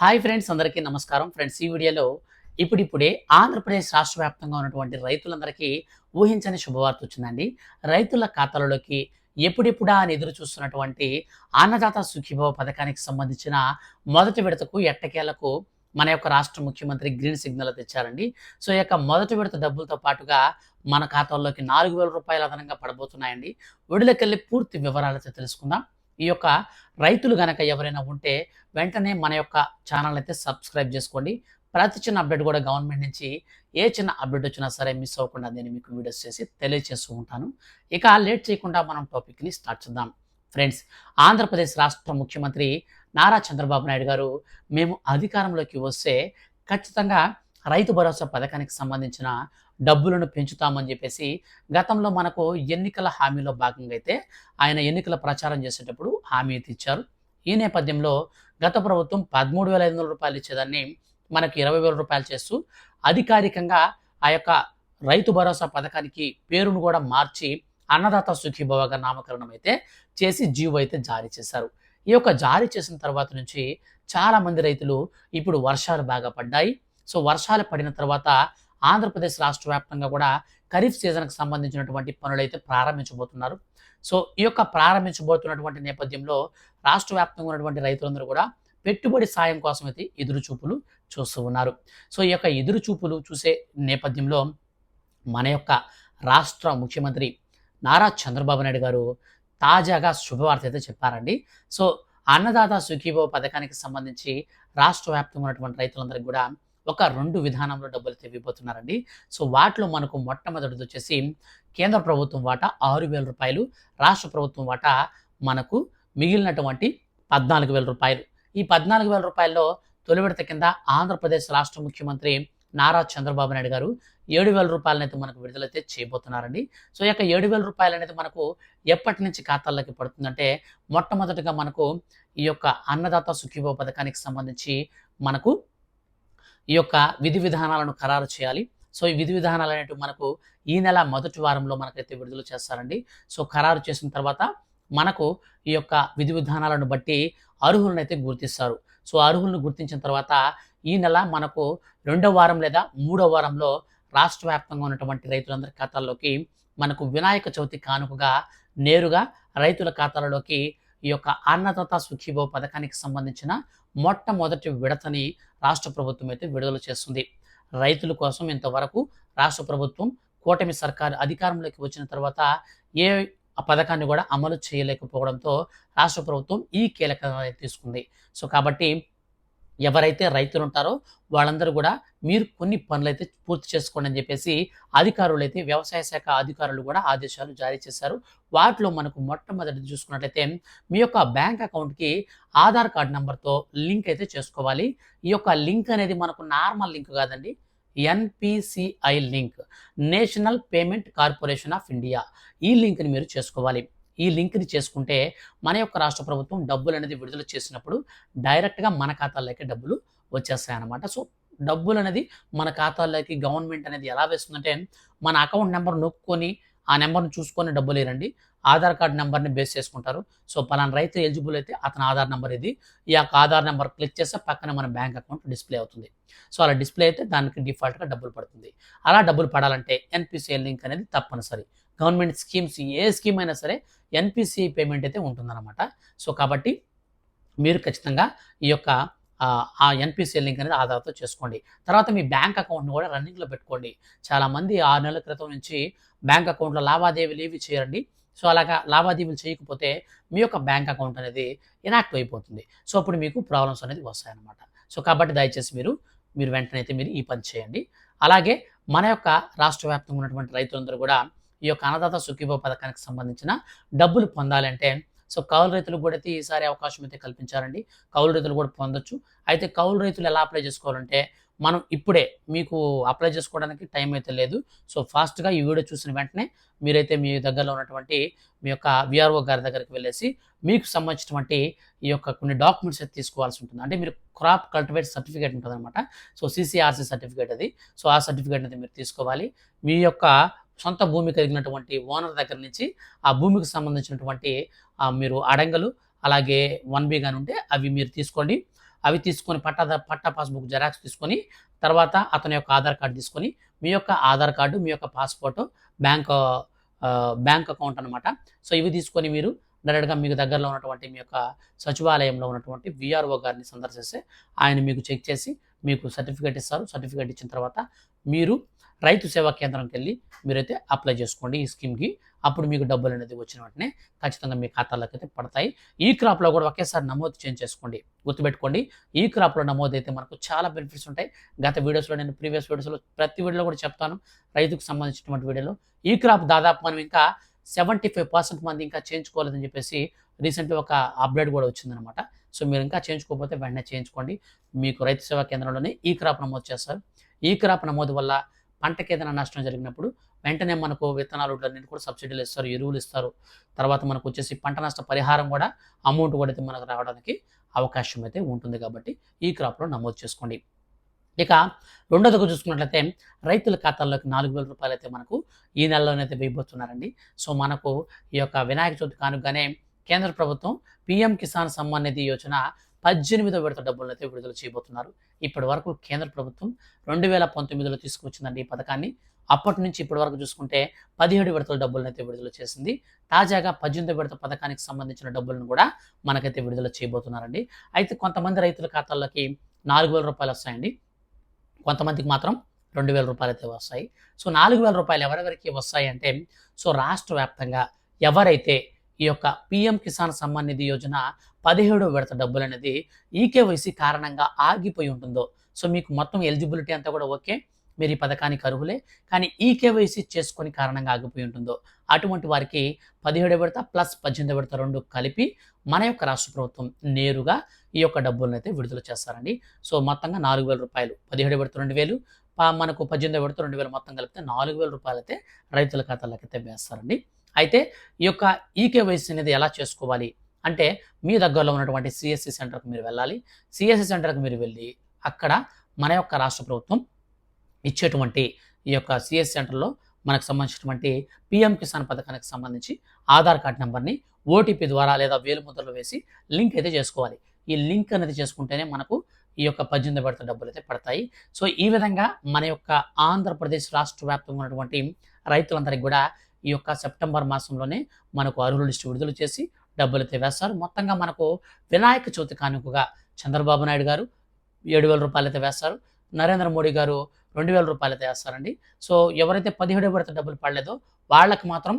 Hi friends అందరికీ నమస్కారం. Friends ఈ వీడియోలో ఇప్పుడిప్పుడే ఆంధ్రప్రదేశ్ రాష్ట్ర వ్యాప్తంగా ఉన్నటువంటి రైతులందరికీ ఊహించని శుభవార్త వచ్చిందండి. రైతుల ఖాతాలలోకి ఎప్పుడెప్పుడా అని ఎదురు చూస్తున్నటువంటి అన్నదాత సుఖీభవ పథకానికి సంబంధించిన మొదటి విడతకు ఎట్టకేలకు మన యొక్క రాష్ట్ర ముఖ్యమంత్రి గ్రీన్ సిగ్నల్ తెచ్చారండి. సో ఈ యొక్క మొదటి విడత డబ్బులతో పాటుగా మన ఖాతాల్లోకి నాలుగు వేల రూపాయలు అదనంగా పడబోతున్నాయండి. విడుదలకెళ్ళి పూర్తి వివరాలతో తెలుసుకుందాం. ఈ యొక్క రైతులు కనుక ఎవరైనా ఉంటే వెంటనే మన యొక్క ఛానల్ అయితే సబ్స్క్రైబ్ చేసుకోండి. ప్రతి చిన్న అప్డేట్ కూడా గవర్నమెంట్ నుంచి ఏ చిన్న అప్డేట్ వచ్చినా సరే మిస్ అవ్వకుండా నేను మీకు వీడియోస్ చేసి తెలియజేస్తూ ఉంటాను. ఇక లేట్ చేయకుండా మనం టాపిక్ని స్టార్ట్ చేద్దాం. ఫ్రెండ్స్ ఆంధ్రప్రదేశ్ రాష్ట్ర ముఖ్యమంత్రి నారా చంద్రబాబు నాయుడు గారు మేము అధికారంలోకి వస్తే ఖచ్చితంగా రైతు భరోసా పథకానికి సంబంధించిన డబ్బులను పెంచుతామని చెప్పేసి గతంలో మనకు ఎన్నికల హామీలో భాగంగా అయితే ఆయన ఎన్నికల ప్రచారం చేసేటప్పుడు హామీ అయితే ఇచ్చారు. ఈ నేపథ్యంలో గత ప్రభుత్వం పదమూడు వేల ఐదు వందల రూపాయలు ఇచ్చేదాన్ని మనకి ఇరవై వేల రూపాయలు చేస్తూ అధికారికంగా ఆ యొక్క రైతు భరోసా పథకానికి పేరును కూడా మార్చి అన్నదాత సుఖీభవగా నామకరణం అయితే చేసి జీవో అయితే జారీ చేశారు. ఈ యొక్క జారీ చేసిన తర్వాత నుంచి చాలామంది రైతులు ఇప్పుడు వర్షాలు బాగా పడ్డాయి. సో వర్షాలు పడిన తర్వాత ఆంధ్రప్రదేశ్ రాష్ట్ర వ్యాప్తంగా కూడా ఖరీఫ్ సీజన్కి సంబంధించినటువంటి పనులు అయితే ప్రారంభించబోతున్నారు. సో ఈ యొక్క ప్రారంభించబోతున్నటువంటి నేపథ్యంలో రాష్ట్ర వ్యాప్తంగా ఉన్నటువంటి రైతులందరూ కూడా పెట్టుబడి సాయం కోసం అయితే ఎదురు చూపులు చూస్తూ ఉన్నారు. సో ఈ యొక్క ఎదురు చూపులు చూసే నేపథ్యంలో మన యొక్క రాష్ట్ర ముఖ్యమంత్రి నారా చంద్రబాబు నాయుడు గారు తాజాగా శుభవార్త అయితే చెప్పారండి. సో అన్నదాత సుఖీభో పథకానికి సంబంధించి రాష్ట్ర వ్యాప్తంగా ఉన్నటువంటి రైతులందరికీ కూడా ఒక రెండు విధానంలో డబ్బులు తెవ్విపోతున్నారండి సో వాటిలో మనకు మొట్టమొదటిది వచ్చేసి కేంద్ర ప్రభుత్వం వాటా ఆరు వేల రూపాయలు రాష్ట్ర ప్రభుత్వం వాటా మనకు మిగిలినటువంటి పద్నాలుగు వేల రూపాయలు. ఈ పద్నాలుగు వేల రూపాయల్లో తొలి విడత కింద ఆంధ్రప్రదేశ్ రాష్ట్ర ముఖ్యమంత్రి నారా చంద్రబాబు నాయుడు గారు ఏడు వేల రూపాయలనైతే మనకు విడుదలైతే చేయబోతున్నారండి. సో ఈ యొక్క ఏడు వేల రూపాయలు అనేది మనకు ఎప్పటి నుంచి ఖాతాల్లోకి పడుతుందంటే మొట్టమొదటిగా మనకు ఈ యొక్క అన్నదాత సుఖీభో పథకానికి సంబంధించి మనకు ఈ యొక్క విధి విధానాలను ఖరారు చేయాలి. సో ఈ విధి విధానాలు అనేటివి మనకు ఈ నెల మొదటి వారంలో మనకైతే విడుదల చేస్తారండి. సో ఖరారు చేసిన తర్వాత మనకు ఈ యొక్క విధి విధానాలను బట్టి అర్హులను అయితే గుర్తిస్తారు. సో అర్హులను గుర్తించిన తర్వాత ఈ నెల మనకు రెండో వారం లేదా మూడో వారంలో రాష్ట్ర వ్యాప్తంగా ఉన్నటువంటి రైతులందరి ఖాతాల్లోకి మనకు వినాయక చవితి కానుకగా నేరుగా రైతుల ఖాతాలలోకి ఈ యొక్క అన్నదాత సుఖీభవ పథకానికి సంబంధించిన మొట్టమొదటి విడతని రాష్ట్ర ప్రభుత్వం అయితే విడుదల చేస్తుంది. రైతుల కోసం ఇంతవరకు రాష్ట్ర ప్రభుత్వం కూటమి సర్కారు అధికారంలోకి వచ్చిన తర్వాత ఏ పథకాన్ని కూడా అమలు చేయలేకపోవడంతో రాష్ట్ర ప్రభుత్వం ఈ కీలక తీసుకుంది. సో కాబట్టి ఎవరైతే రైతులు ఉంటారో వాళ్ళందరూ కూడా మీరు కొన్ని పనులు అయితే పూర్తి చేసుకోండి అని చెప్పేసి అధికారులు అయితే వ్యవసాయ శాఖ అధికారులు కూడా ఆదేశాలు జారీ చేశారు. వాటిలో మనకు మొట్టమొదటి చూసుకున్నట్లయితే మీ యొక్క బ్యాంక్ అకౌంట్కి ఆధార్ కార్డ్ నెంబర్తో లింక్ అయితే చేసుకోవాలి. ఈ యొక్క లింక్ అనేది మనకు నార్మల్ లింక్ కాదండి. NPCI link national payment corporation of India. ఈ లింక్ని మీరు చేసుకోవాలి. ఈ లింక్ని చేసుకుంటే మన యొక్క రాష్ట్ర ప్రభుత్వం డబ్బులు అనేది విడుదల చేసినప్పుడు డైరెక్ట్గా మన ఖాతాల్లోకి డబ్బులు వచ్చేస్తాయన్నమాట. సో డబ్బులు అనేది మన ఖాతాల్లోకి గవర్నమెంట్ అనేది ఎలా వేస్తుందంటే మన అకౌంట్ నెంబర్ నొక్కుని ఆ నెంబర్ను చూసుకొని డబ్బులు ఇరండి ఆధార్ కార్డ్ నెంబర్ని బేస్ చేసుకుంటారు. సో పలానా రైతు ఎలిజిబుల్ అయితే అతని ఆధార్ నెంబర్ ఇది. ఈ యొక్క ఆధార్ నెంబర్ క్లిక్ చేస్తే పక్కన మన బ్యాంక్ అకౌంట్ డిస్ప్లే అవుతుంది. సో అలా డిస్ప్లే అయితే దానికి డిఫాల్ట్గా డబ్బులు పడుతుంది. అలా డబ్బులు పడాలంటే ఎన్పిసిఐ లింక్ అనేది తప్పనిసరి. గవర్నమెంట్ స్కీమ్స్ ఏ స్కీమ్ అయినా సరే ఎన్పిసి పేమెంట్ అయితే ఉంటుందన్నమాట. సో కాబట్టి మీరు ఖచ్చితంగా ఈ యొక్క ఆ ఎన్పిసిఎల్ లింక్ అనేది ఆధార్తో చేసుకోండి. తర్వాత మీ బ్యాంక్ అకౌంట్ని కూడా రన్నింగ్లో పెట్టుకోండి. చాలామంది ఆరు నెలల క్రితం నుంచి బ్యాంక్ అకౌంట్లో లావాదేవీలు ఏవి చేయండి సో అలాగా లావాదేవీలు చేయకపోతే మీ యొక్క బ్యాంక్ అకౌంట్ అనేది ఇనాక్టివ్ అయిపోతుంది. సో అప్పుడు మీకు ప్రాబ్లమ్స్ అనేది వస్తాయన్నమాట. సో కాబట్టి దయచేసి మీరు మీరు వెంటనే అయితే మీరు ఈ పని చేయండి. అలాగే మన యొక్క రాష్ట్ర వ్యాప్తంగా ఉన్నటువంటి రైతులందరూ కూడా ఈ యొక్క అన్నదాత సుఖీభో పథకానికి సంబంధించిన డబ్బులు పొందాలంటే సో కౌలు రైతులకు కూడా అయితే ఈసారి అవకాశం అయితే కల్పించారండి. కౌలు రైతులు కూడా పొందొచ్చు. అయితే కౌలు రైతులు ఎలా అప్లై చేసుకోవాలంటే మనం ఇప్పుడే మీకు అప్లై చేసుకోవడానికి టైం అయితే లేదు. సో ఫాస్ట్గా ఈ వీడియో చూసిన వెంటనే మీరైతే మీ దగ్గరలో ఉన్నటువంటి మీ యొక్క విఆర్ఓ గారి దగ్గరికి వెళ్ళేసి మీకు సంబంధించినటువంటి ఈ యొక్క కొన్ని డాక్యుమెంట్స్ అయితే తీసుకోవాల్సి ఉంటుంది. అంటే మీరు క్రాప్ కల్టివేట్ సర్టిఫికేట్ ఉంటుంది అనమాట సో సిసిఆర్సీ సర్టిఫికేట్ అది. సో ఆ సర్టిఫికేట్ అయితే మీరు తీసుకోవాలి. మీ యొక్క సొంత భూమి కలిగినటువంటి ఓనర్ దగ్గర నుంచి ఆ భూమికి సంబంధించినటువంటి మీరు అడంగలు అలాగే వన్ బి కానీ ఉంటే అవి మీరు తీసుకోండి. అవి తీసుకొని పట్టా పట్టా పాస్బుక్ జెరాక్స్ తీసుకొని తర్వాత అతని యొక్క ఆధార్ కార్డు తీసుకొని మీ యొక్క ఆధార్ కార్డు మీ యొక్క పాస్పోర్ట్ బ్యాంక్ బ్యాంక్ అకౌంట్ అనమాట సో ఇవి తీసుకొని మీరు డైరెక్ట్గా మీకు దగ్గరలో ఉన్నటువంటి మీ యొక్క సచివాలయంలో ఉన్నటువంటి విఆర్ఓ గారిని సందర్శిస్తే ఆయన మీకు చెక్ చేసి మీకు సర్టిఫికేట్ ఇస్తారు. సర్టిఫికేట్ ఇచ్చిన తర్వాత మీరు రైతు సేవా కేంద్రంకి వెళ్ళి మీరైతే అప్లై చేసుకోండి ఈ స్కీమ్కి అప్పుడు మీకు డబ్బులు అనేది వచ్చిన వెంటనే ఖచ్చితంగా మీ ఖాతాలోకి అయితే పడతాయి. ఈ క్రాప్లో కూడా ఒకేసారి నమోదు చేంజ్ చేసుకోండి. గుర్తుపెట్టుకోండి ఈ క్రాప్లో నమోదు అయితే మనకు చాలా బెనిఫిట్స్ ఉంటాయి. గత వీడియోస్లో నేను ప్రీవియస్ వీడియోస్లో ప్రతి వీడియోలో కూడా చెప్తాను. రైతుకు సంబంధించినటువంటి వీడియోలో ఈ క్రాప్ దాదాపు మనం ఇంకా సెవెంటీ ఫైవ్ పర్సెంట్ మంది ఇంకా చేయించుకోలేదని చెప్పేసి రీసెంట్గా ఒక అప్డేట్ కూడా వచ్చిందనమాట సో మీరు ఇంకా చేయించుకోకపోతే వెంటనే చేయించుకోండి. మీకు రైతు సేవా కేంద్రంలోనే ఈ క్రాప్ నమోదు చేస్తారు. ఈ క్రాప్ నమోదు వల్ల పంటకి ఏదైనా నష్టం జరిగినప్పుడు వెంటనే మనకు విత్తనాలు అన్ని కూడా సబ్సిడీలు ఇస్తారు ఎరువులు ఇస్తారు. తర్వాత మనకు వచ్చేసి పంట నష్ట పరిహారం కూడా అమౌంట్ కూడా అయితే మనకు రావడానికి అవకాశం అయితే ఉంటుంది కాబట్టి ఈ క్రాప్లో నమోదు చేసుకోండి. ఇక రెండోదిగా చూసుకున్నట్లయితే రైతుల ఖాతాల్లోకి నాలుగు వేల రూపాయలు అయితే మనకు ఈ నెలలోనైతే వేయబోతున్నారండి. సో మనకు ఈ యొక్క వినాయక చవితి కానుగానే కేంద్ర ప్రభుత్వం పిఎం కిసాన్ సమ్మాన్ నిధి యోజన పద్దెనిమిదో విడత డబ్బులను అయితే విడుదల చేయబోతున్నారు. ఇప్పటి వరకు కేంద్ర ప్రభుత్వం రెండు వేల పంతొమ్మిదిలో తీసుకువచ్చిందండి ఈ పథకాన్ని. అప్పటి నుంచి ఇప్పటి వరకు చూసుకుంటే పదిహేడు విడతల డబ్బులను అయితే విడుదల చేసింది. తాజాగా పద్దెనిమిది విడత పథకానికి సంబంధించిన డబ్బులను కూడా మనకైతే విడుదల చేయబోతున్నారండి. అయితే కొంతమంది రైతుల ఖాతాల్లోకి నాలుగు వేల రూపాయలు వస్తాయండి. కొంతమందికి మాత్రం రెండు వేల రూపాయలు అయితే వస్తాయి. సో నాలుగు వేల రూపాయలు ఎవరెవరికి వస్తాయి అంటే సో రాష్ట్ర వ్యాప్తంగా ఎవరైతే ఈ యొక్క పిఎం కిసాన్ సమ్మాన్ నిధి యోజన పదిహేడో విడత డబ్బులు అనేది ఈకేవైసీ కారణంగా ఆగిపోయి ఉంటుందో. సో మీకు మొత్తం ఎలిజిబిలిటీ అంతా కూడా ఓకే. మీరు ఈ పథకానికి అర్హులే. కానీ ఈకేవైసీ చేసుకొని కారణంగా ఆగిపోయి ఉంటుందో అటువంటి వారికి పదిహేడు విడత ప్లస్ పద్దెనిమిది విడత రెండు కలిపి మన యొక్క రాష్ట్ర ప్రభుత్వం నేరుగా ఈ యొక్క డబ్బులను అయితే విడుదల చేస్తారండి. సో మొత్తంగా నాలుగు వేల రూపాయలు. పదిహేడు విడత రెండు వేలు. ప- మనకు పద్దెనిమిది విడత రెండు వేలు మొత్తం కలిపితే నాలుగు వేల రూపాయలు అయితే రైతుల ఖాతాలకైతే వేస్తారండి. అయితే ఈ యొక్క ఈకేవైసీ అనేది ఎలా చేసుకోవాలి? అంటే మీ దగ్గరలో ఉన్నటువంటి సిఎస్సి సెంటర్కి మీరు వెళ్ళాలి. సిఎస్సి సెంటర్కి మీరు వెళ్ళి అక్కడ మన యొక్క రాష్ట్ర ప్రభుత్వం ఇచ్చేటువంటి ఈ యొక్క సిఎస్ సెంటర్లో మనకు సంబంధించినటువంటి పిఎం కిసాన్ పథకానికి సంబంధించి ఆధార్ కార్డ్ నెంబర్ని ఓటీపీ ద్వారా లేదా వేలుముద్రలు వేసి లింక్ అయితే చేసుకోవాలి. ఈ లింక్ అనేది చేసుకుంటేనే మనకు ఈ యొక్క పద్దెనిమిది విడత డబ్బులు అయితే పడతాయి. సో ఈ విధంగా మన యొక్క ఆంధ్రప్రదేశ్ రాష్ట్ర వ్యాప్తంగా ఉన్నటువంటి రైతులందరికీ కూడా ఈ యొక్క సెప్టెంబర్ మాసంలోనే మనకు అర్హుల లిస్టు విడుదల చేసి డబ్బులు వేస్తారు మొత్తంగా మనకు వినాయక చవితి కానుకగా చంద్రబాబు నాయుడు గారు ఏడు వేల రూపాయలు అయితే వేస్తారు నరేంద్ర మోడీ గారు రెండు వేల రూపాయలు అయితే వేస్తారండి సో ఎవరైతే పదిహేడు విడత డబ్బులు పడలేదో వాళ్ళకి మాత్రం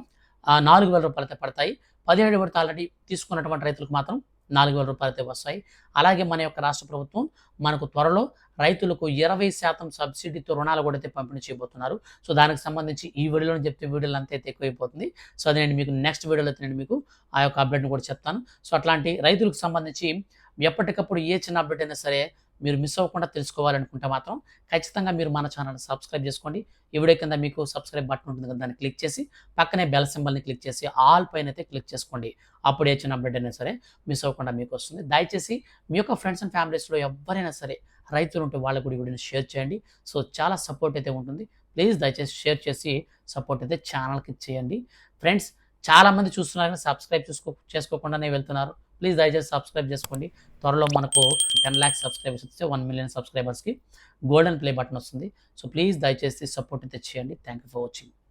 నాలుగు వేల రూపాయలు అయితే పడతాయి. పదిహేడు విడత ఆల్రెడీ తీసుకున్నటువంటి రైతులకు మాత్రం నాలుగు వేల రూపాయలు అయితే వస్తాయి. అలాగే మన యొక్క రాష్ట్ర ప్రభుత్వం మనకు త్వరలో రైతులకు ఇరవై శాతం సబ్సిడీతో రుణాలు కూడా అయితే పంపిణీ చేయబోతున్నారు. సో దానికి సంబంధించి ఈ వీడియోలో చెప్తే వీడియోలు అంత అయితే ఎక్కువైపోతుంది. సో అది నేను మీకు నెక్స్ట్ వీడియోలో అయితే నేను మీకు ఆ యొక్క అప్డేట్ని కూడా చెప్తాను. సో అట్లాంటి రైతులకు సంబంధించి ఎప్పటికప్పుడు ఏ చిన్న అప్డేట్ అయినా సరే మీరు మిస్ అవ్వకుండా తెలుసుకోవాలనుకుంటే మాత్రం ఖచ్చితంగా మీరు మన ఛానల్ని సబ్స్క్రైబ్ చేసుకోండి. ఈ వీడియో కింద మీకు సబ్స్క్రైబ్ బటన్ ఉంటుంది కదా దాన్ని క్లిక్ చేసి పక్కనే బెల్ సింబల్ని క్లిక్ చేసి ఆల్ పైన అయితే క్లిక్ చేసుకోండి. అప్పుడు ఏ చిన్న అప్డేట్ అయినా సరే మిస్ అవ్వకుండా మీకు వస్తుంది. దయచేసి మీ యొక్క ఫ్రెండ్స్ అండ్ ఫ్యామిలీస్లో ఎవరైనా సరే రైతులు ఉంటే వాళ్ళకు కూడా వీడియోని షేర్ చేయండి. సో చాలా సపోర్ట్ అయితే ఉంటుంది. ప్లీజ్ దయచేసి షేర్ చేసి సపోర్ట్ అయితే ఛానల్కి చేయండి. ఫ్రెండ్స్ చాలామంది చూస్తున్నారు కానీ సబ్స్క్రైబ్ చేసుకో చేసుకోకుండానే వెళ్తున్నారు. ప్లీజ్ దయచేసి సబ్స్క్రైబ్ చేసుకోండి. త్వరలో మనకు టెన్ ల్యాక్స్ సబ్స్క్రైబర్స్ వస్తే వన్ మిలియన్ సబ్స్క్రైబర్స్కి గోల్డెన్ ప్లే బటన్ వస్తుంది. సో ప్లీజ్ దయచేసి సపోర్ట్ అయితే చేయండి. Thank you for watching.